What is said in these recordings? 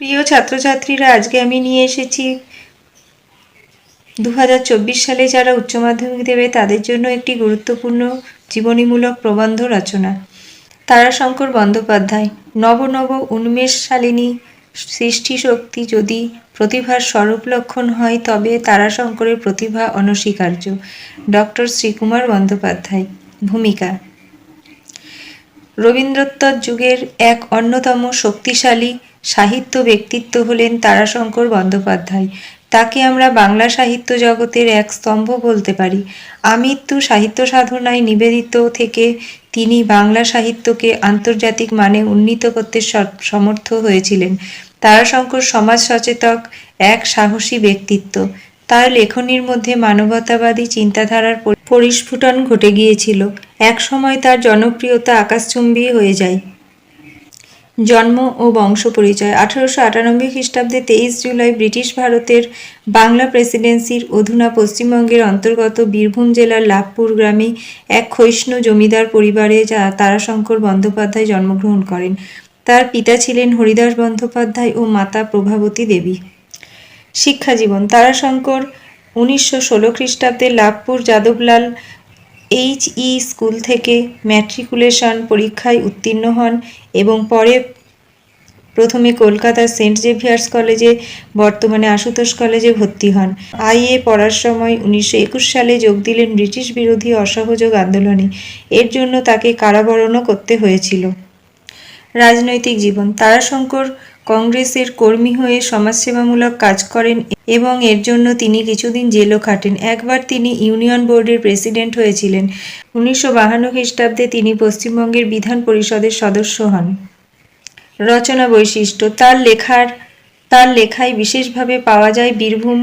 প্রিয় ছাত্রছাত্রীরা, আজকে আমি নিয়ে এসেছি দু হাজার চব্বিশ সালে যারা উচ্চ মাধ্যমিক দেবে, তাদের জন্য একটি গুরুত্বপূর্ণ জীবনীমূলক প্রবন্ধ রচনা। তারাশঙ্কর বন্দ্যোপাধ্যায়, নব নব উন্মেষ শালিনী, সৃষ্টি শক্তি যদি প্রতিভার স্বরূপ লক্ষণ হয়, তবে তারাশঙ্করের প্রতিভা অনস্বীকার্য। ডক্টর শ্রীকুমার বন্দ্যোপাধ্যায়, ভূমিকা রবীন্দ্রোত্তর যুগের এক অন্যতম শক্তিশালী সাহিত্য ব্যক্তিত্ব হলেন তারাশঙ্কর বন্দ্যোপাধ্যায়। তাকে আমরা বাংলা সাহিত্য জগতের এক স্তম্ভ বলতে পারি। আমৃত্যু সাহিত্য সাধনায় নিবেদিত থেকে তিনি বাংলা সাহিত্যকে আন্তর্জাতিক মানে উন্নীত করতে সমর্থ হয়েছিলেন। তারাশঙ্কর সমাজ সচেতক, এক সাহসী ব্যক্তিত্ব। তার লেখনীর মধ্যে মানবতাবাদী চিন্তাধারার পরিস্ফুটন ঘটে গিয়েছিল। একসময় তার জনপ্রিয়তা আকাশচুম্বী হয়ে যায়। জন্ম ও বংশ পরিচয়, আঠারোশো আটানব্বই খ্রিস্টাব্দে তেইশ জুলাই ব্রিটিশ ভারতের বাংলা প্রেসিডেন্সির অধুনা পশ্চিমবঙ্গের অন্তর্গত বীরভূম জেলার লাভপুর গ্রামে এক ক্ষয়িষ্ণু জমিদার পরিবারে যা তারাশঙ্কর বন্দ্যোপাধ্যায় জন্মগ্রহণ করেন। তার পিতা ছিলেন হরিদাস বন্দ্যোপাধ্যায় ও মাতা প্রভাবতী দেবী। শিক্ষা জীবন তারাশঙ্কর উনিশশো ষোলো খ্রিস্টাব্দে Labhpur Jadablal H E school থেকে ম্যাট্রিকুলেশন পরীক্ষায় উত্তীর্ণ হন এবং পরে প্রথমে কলকাতার সেন্ট জেভিয়ার্স কলেজে বর্তমানে আশুতোষ কলেজে ভর্তি হন। আইএ পড়ার সময় উনিশশো একুশ সালে যোগ দিলেন ব্রিটিশ বিরোধী অসহযোগ আন্দোলনে। এর জন্য তাকে কারাবরণও করতে হয়েছিল। রাজনৈতিক জীবন, তারাশঙ্কর কংগ্রেসের কর্মী হয়ে সমাজসেবামূলক কাজ করেন এবং এর জন্য তিনি কিছুদিন জেলও খাটেন। একবার তিনি ইউনিয়ন বোর্ডের প্রেসিডেন্ট হয়েছিলেন। উনিশশো বাহান্ন খ্রিস্টাব্দে তিনি পশ্চিমবঙ্গের বিধান পরিষদের সদস্য হন। রচনা বৈশিষ্ট্য, তার লেখার, তার লেখায় বিশেষভাবে পাওয়া যায় বীরভূম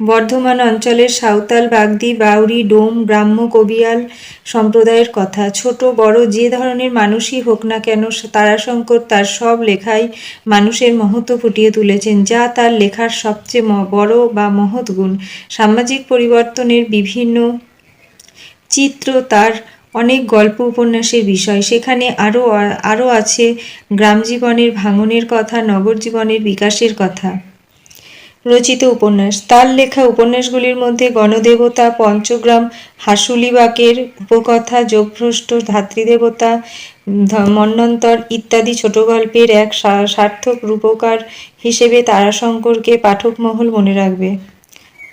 বর্ধমান অঞ্চলের সাঁওতাল, বাগদি বাউরি ডোম, ব্রাহ্ম, কবিয়াল সম্প্রদায়ের কথা। ছোট, বড়, যে ধরনের মানুষই হোক না কেন তারাশঙ্কর তার সব লেখাই মানুষের মহত্ব ফুটিয়ে তুলেছেন, যা তার লেখার সবচেয়ে বড় বা মহৎ গুণ। সামাজিক পরিবর্তনের বিভিন্ন চিত্র তার অনেক গল্প উপন্যাসের বিষয়। সেখানে আরও আরও আছে গ্রাম জীবনের ভাঙনের কথা, নগর জীবনের বিকাশের কথা। রচিত উপন্যাস। তার লেখা উপন্যাসগুলির মধ্যে গণদেবতা, পঞ্চগ্রাম, হাসুলিবাকের উপকথা, যোগভ্রষ্ট ধাত্রীদেবতা মন্বন্তর ইত্যাদি ছোট গল্পের এক সার্থক রূপকার হিসেবে তারাশঙ্করকে পাঠকমহল মনে রাখবে।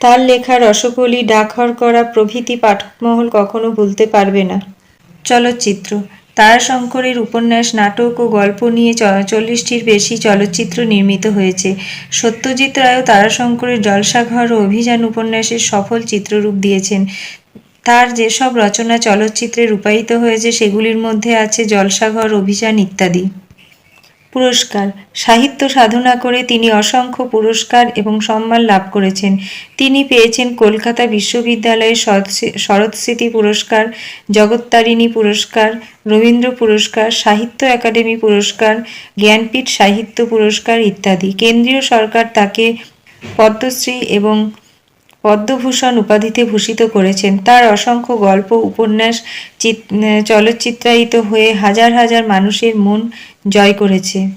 তার লেখা রসকলি, ডাকঘর করা প্রভৃতি পাঠকমহল কখনো ভুলতে পারবে না। চলচ্চিত্র তারাশঙ্করের উপন্যাস, নাটক ও গল্প নিয়ে চল্লিশটির বেশি চলচ্চিত্র নির্মিত হয়েছে। সত্যজিৎ রায়ও তারাশঙ্করের জলসাঘর ও অভিযান উপন্যাসের সফল চিত্ররূপ দিয়েছেন। তার যেসব রচনা চলচ্চিত্রে রূপায়িত হয়েছে, সেগুলির মধ্যে আছে জলসাঘর, অভিযান ইত্যাদি। পুরস্কার। সাহিত্য সাধনা করে তিনি অসংখ্য পুরস্কার এবং সম্মান লাভ করেছেন। তিনি পেয়েছেন কলকাতা বিশ্ববিদ্যালয়ের শরৎ- শরৎস্মৃতি পুরস্কার, জগত্তারিণী পুরস্কার, রবীন্দ্র পুরস্কার, সাহিত্য একাডেমি পুরস্কার, জ্ঞানপীঠ সাহিত্য পুরস্কার ইত্যাদি। কেন্দ্রীয় সরকার তাকে পদ্মশ্রী এবং পদ্মভূষণ উপাধিতে ভূষিত করেছেন। তার অসংখ্য গল্প, উপন্যাস, চিত- চলচ্চিত্রায়িত হয়ে হাজার হাজার মানুষের মন জয় করেছে।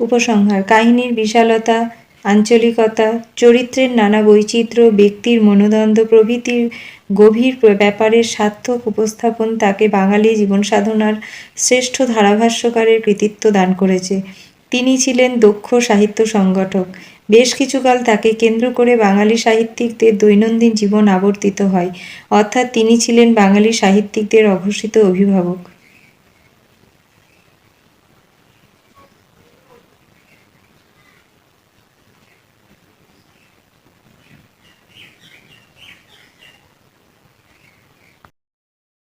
উপসংহার, কাহিনীর বিশালতা, আঞ্চলিকতা, চরিত্রের নানা বৈচিত্র্য, ব্যক্তির মনোদ্বন্দ্ব, প্রভৃতির গভীর প্র- ব্যাপারের সার্থক উপস্থাপন তাকে বাঙালি জীবন সাধনার শ্রেষ্ঠ ধারাভাষ্যকারের কৃতিত্ব দান করেছে। তিনি ছিলেন দক্ষ সাহিত্য সংগঠক। বেশ কিছুকাল তাকে কেন্দ্র করে বাঙালি সাহিত্যিকদের দৈনন্দিন জীবন আবর্তিত হয়। অর্থাৎ তিনি ছিলেন বাঙালি সাহিত্যিকদের অঘোষিত অভিভাবক।